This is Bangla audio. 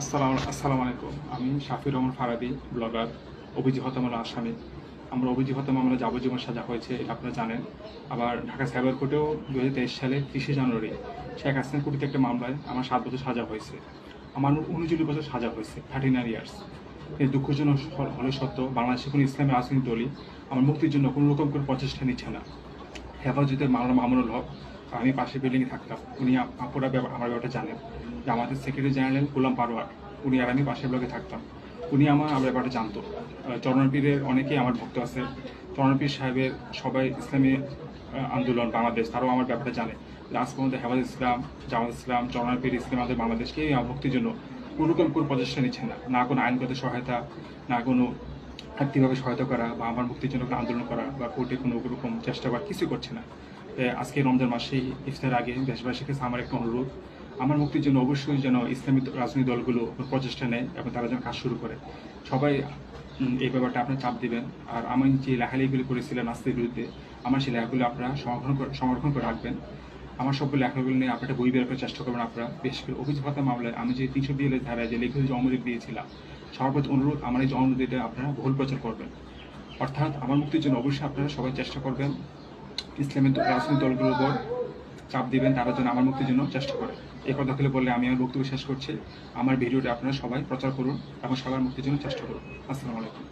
আসসালাম আসসালামু আলাইকুম। আমি শাফির রহমান ফারাবি ব্লগার অভিজিৎ হত্যা আসামি। আমরা অভিজিৎ হত্যা মামলা যাবজ্জীবন সাজা হয়েছে, এটা আপনারা জানেন। আবার ঢাকা সাইবার কোর্টেও দু হাজার তেইশ সালে তিরিশে জানুয়ারি শেখ হাসিনা কুটিতে একটা মামলায় আমার সাত বছর সাজা হয়েছে। আমার উনচল্লিশ বছর সাজা হয়েছে থার্টি নাইন ইয়ার্স এই দুঃখজনক হলে সত্য বাংলাদেশে কোনো ইসলামী রাজনৈতিক দলই আমার মুক্তির জন্য কোনো রকম করে প্রচেষ্টা নিচ্ছে না। হেফাজতের মামলা মামুনুল হক আমি পাশের বিল্ডিংয়ে থাকতাম। উনি আপ- আপুরা আমার ব্যাপারটা জানেন। যে আমাদের সেক্রেটারি জেনারেল গোলাম পারোয়ার উনি আর আমি পাশের ব্লকে থাকতাম। উনি আমার আমার ব্যাপারটা জানতো। চরণপীরের অনেকেই আমার ভক্ত আছে। চরণপীর সাহেবের সবাই ইসলামী আন্দোলন, বাংলাদেশ, তারাও আমার ব্যাপারটা জানে। লাস্ট পর্যন্ত হেফাজ ইসলাম, জামাত ইসলাম চরণপীর ইসলাম, আমাদের বাংলাদেশকে এই ভক্তির জন্য কোনো রকম কোনো প্রচেষ্টা নিচ্ছে না। না কোনো আইনগত সহায়তা, না কোনো আর্থিকভাবে সহায়তা করা বা আমার মুক্তির জন্য আন্দোলন করা বা কোর্টে কোনো রকম চেষ্টা করা কিছু করছে না। আজকে রমজান মাসেই ইফতার আগে দেশবাসীর কাছে আমার একটা অনুরোধ। আমার মুক্তির জন্য অবশ্যই যেন ইসলামী রাজনৈতিক দলগুলো প্রচেষ্টা নেয় এবং তারা যেন কাজ শুরু করে। সবাই এই ব্যাপারটা আপনার চাপ দিবেন। আর আমি যে লেখালেখিগুলি করেছিলেন নাস্তির বিরুদ্ধে, আমার সেই লেখাগুলো আপনারা সংরক্ষণ করে সংরক্ষণ করে রাখবেন। আমার সবগুলো লেখাগুলো নিয়ে আপনারা বই বের করার চেষ্টা করবেন আপনারা। বেশ করে অভিযোগ মামলায় আমি যে তিনশো বিএলের ধারায় যে লিখিত জন্মদিন দিয়েছিলাম সবার প্রতি অনুরোধ আমার এই জন্মদিনটা আপনারা ভুল প্রচার করবেন। অর্থাৎ আমার মুক্তির জন্য অবশ্যই আপনারা সবাই চেষ্টা করবেন। ইসলামী দল- রাজনৈতিক দলগুলোর উপর চাপ দিবেন, তারা যেন আমার মুক্তির জন্য চেষ্টা করে। এই কথাগুলো বললে আমি আমার বক্তব্য শেষ করছি। আমার ভিডিওটা আপনারা সবাই প্রচার করুন এবং সবার মুক্তির জন্য চেষ্টা করুন। আসসালামু আলাইকুম।